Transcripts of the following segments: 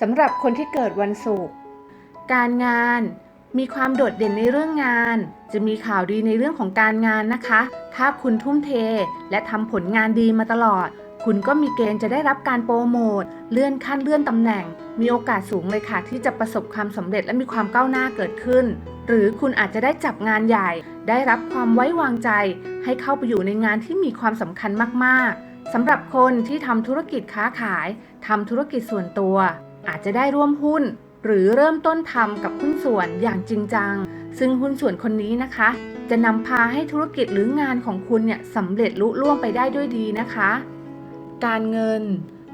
สำหรับคนที่เกิดวันศุกร์การงานมีความโดดเด่นในเรื่องงาน จะมีข่าวดีในเรื่องของการงานนะคะ ถ้าคุณทุ่มเท และทำผลงานดีมาตลอด คุณก็มีเกณฑ์จะได้รับการโปรโมท เลื่อนขั้นเลื่อนตำแหน่ง มีโอกาสสูงเลยค่ะ ที่จะประสบความสำเร็จและมีความก้าวหน้าเกิดขึ้น หรือคุณอาจจะได้จับงานใหญ่ ได้รับความไว้วางใจ ให้เข้าไปอยู่ในงานที่มีความสำคัญมากๆสำหรับคนที่ทำธุรกิจค้าขายทำธุรกิจส่วนตัว อาจจะได้ร่วมหุ้น หรือเริ่มต้นทำกับหุ้นส่วนอย่างจริงจัง ซึ่งหุ้นส่วนคนนี้นะคะ จะนำพาให้ธุรกิจหรืองานของคุณเนี่ยสำเร็จลุล่วงไปได้ด้วยดีนะคะ การเงิน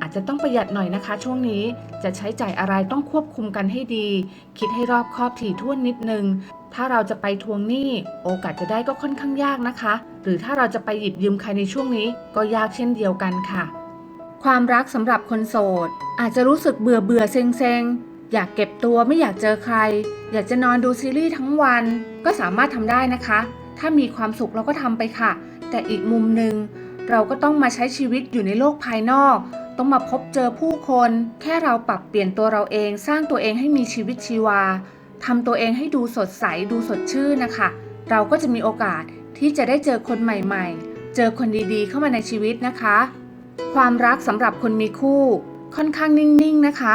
อาจจะต้องประหยัดหน่อยนะคะ ช่วงนี้จะใช้จ่ายอะไรต้องควบคุมกันให้ดี คิดให้รอบคอบถี่ถ้วนนิดนึง ถ้าเราจะไปทวงหนี้โอกาสจะได้ก็ค่อนข้างยากนะคะ หรือถ้าเราจะไปหยิบยืมใครในช่วงนี้ก็ยากเช่นเดียวกันค่ะ ความรักสำหรับคนโสด อาจจะรู้สึกเบื่อเบื่อเซ็งเซ็งอยากเก็บตัวไม่อยากเจอใคร อยากจะนอนดูซีรีส์ทั้งวัน ก็สามารถทำได้นะคะ ถ้ามีความสุขเราก็ทำไปค่ะ แต่อีกมุมหนึ่งเราก็ต้องมาใช้ชีวิตอยู่ในโลกภายนอก ต้องมาพบเจอผู้คน แค่เราปรับเปลี่ยนตัวเราเอง สร้างตัวเองให้มีชีวิตชีวาทำตัวเองให้ดูสดใสดูสดชื่นนะคะ เราก็จะมีโอกาสที่จะได้เจอคนใหม่ๆ เจอคนดีๆ เข้ามาในชีวิตนะคะ ความรักสำหรับคนมีคู่ ค่อนข้างนิ่งๆนะคะ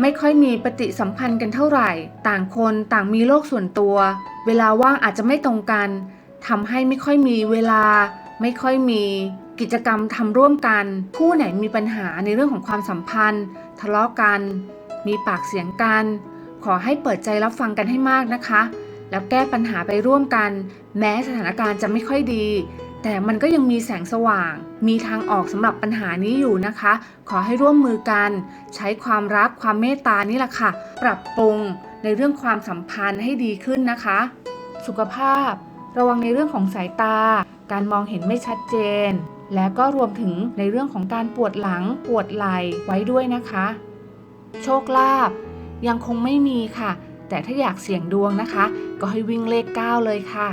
ไม่ค่อยมีปฏิสัมพันธ์กันเท่าไหร่ ต่างคนต่างมีโลกส่วนตัว เวลาว่างอาจจะไม่ตรงกันทำให้ไม่ค่อยมีเวลา ไม่ค่อยมีกิจกรรมทำร่วมกัน คู่ไหนมีปัญหาในเรื่องของความสัมพันธ์ ทะเลาะกัน มีปากเสียงกัน ขอให้เปิดใจรับฟังกันให้มากนะคะ แล้วแก้ปัญหาไปร่วมกัน แม้สถานการณ์จะไม่ค่อยดี แต่มันก็ยังมีแสงสว่าง มีทางออกสำหรับปัญหานี้อยู่นะคะ ขอให้ร่วมมือกัน ใช้ความรักความเมตตานี่แหละค่ะ ปรับปรุงในเรื่องความสัมพันธ์ให้ดีขึ้นนะคะ สุขภาพ ระวังในเรื่องของสายตา การมองเห็นไม่ชัดเจน และก็รวมถึงในเรื่องของการปวดหลัง ปวดไหล่ไว้ด้วยนะคะ โชคลาภยังคงไม่มีค่ะ แต่ถ้าอยากเสี่ยงดวงนะคะ ก็ให้วิ่งเลข 9 เลยค่ะ